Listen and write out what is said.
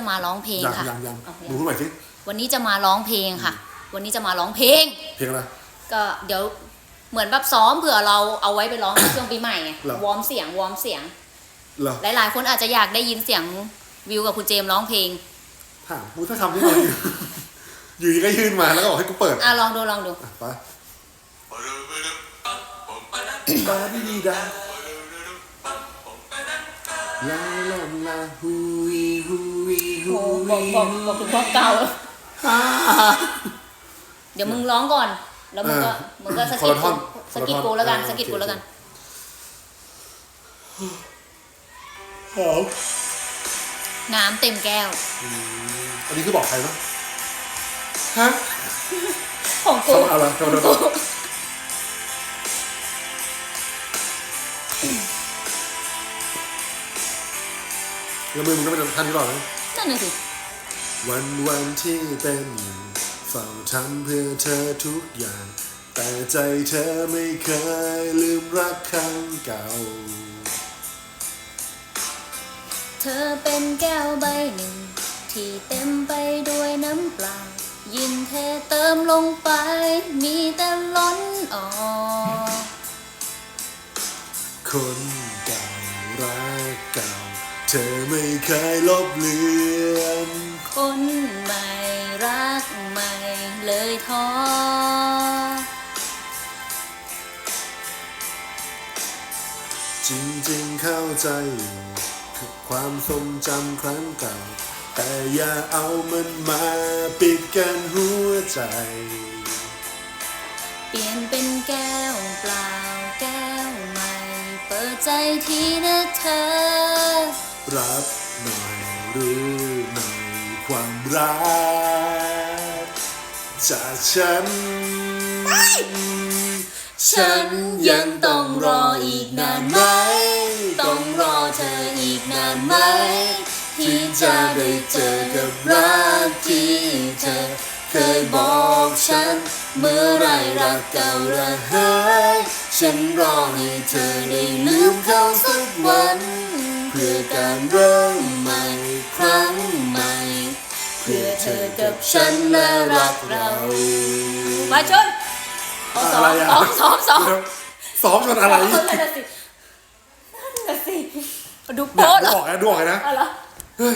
จะมาร้องเพลงยังค่ะ ยังยังเอาดูขึ้นหน่อยสิวันนี้จะมาร้องเพลงค่ะ วันนี้จะมาร้องเพลง เพลงอะไร ก็เดี๋ยวเหมือนแบบซ้อมเผื่อเราเอาไว้ไปร้องในช่วงปีใหม่ไงเหรอ วอร์มเสียงวอร์มเสียง เหรอหลาย ๆ คนอาจจะอยากได้ยินเสียงวิวกับคุณเจมส์ร้องเพลง ถามกูถ้าทำที่ไหนอยู่ อยู่ดีก็ยื่นมาแล้วก็บอกให้กูเปิดอะลองดูลองดู อะไปบาดีดีดา ลาลาลาฮูวีฮูวีฮูโอ้วีบอกบอกบอกถึงความเก่า ฮ่า เดี๋ยวมึงร้องก่อน แล้วมึงก็เออมึงก็สะคนกิดละท่อนสะกิดคนละท่อนกูแล้วกันเออสะกิดโอเคกูแล้วกัน หอมน้ำเต็มแก้ว อันนี้คือบอกใครปะฮะของกูทำอะไรทำอะไร แล้วมือมึงก็เป็นท่านนี้หรอนะนั่นน่ะสิวันวันที่เป็นอยู่เฝ้าทำเพื่อเธอทุกอย่าง แต่ใจเธอไม่เคยลืมรักครั้งเก่า เธอเป็นแก้วใบหนึ่ง ที่เต็มไปด้วยน้ำเปล่า ยิ่งเทเติมลงไป มีแต่ล้นออกคนเก่ารักเก่า เธอไม่เคยลบเลือนคนใหม่รักใหม่เลยท้อจริงๆเข้าใจอยู่กับความทรงจำครั้งเก่า แต่อย่าเอามันมาปิดกันหัวใจ เปลี่ยนเป็นแก้วเปล่าแก้วใหม่ เปิดใจทีนะเธอ รับหน่อยรู้หน่อยความรักจากฉัน ฉันยังต้องรออีกนานไหม ต้องรอเธออีกนานไหม ที่จะได้เจอกับรักที่เธอเคยบอกฉัน เมื่อไรรักเก่าระหยฉันรอให้เธอได้ลืมเขาสักวันเพื่ อการเริ่มใหม่ครั้งใหม่ เพื่อเธอกับฉันและรักเรา มาชนเอาสออะไรงอะสองสองสองซ้อมจนอะไรนั่เนี่ยนน่ะสินั่นน่ะสิดูดูโป๊ะเหรอออกนะดูออกนะ เอาเหรอ เฮ้ย